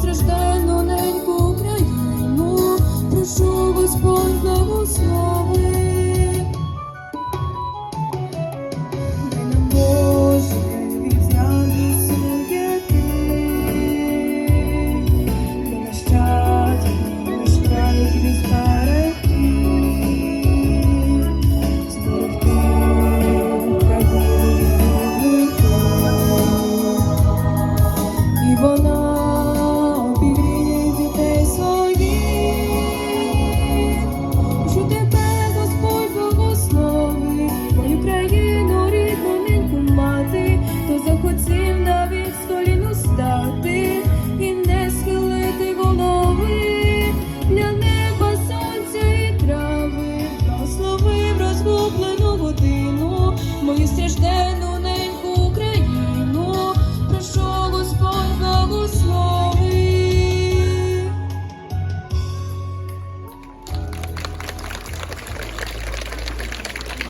страждальну неньку Україну, прошу Господь благослови. надежда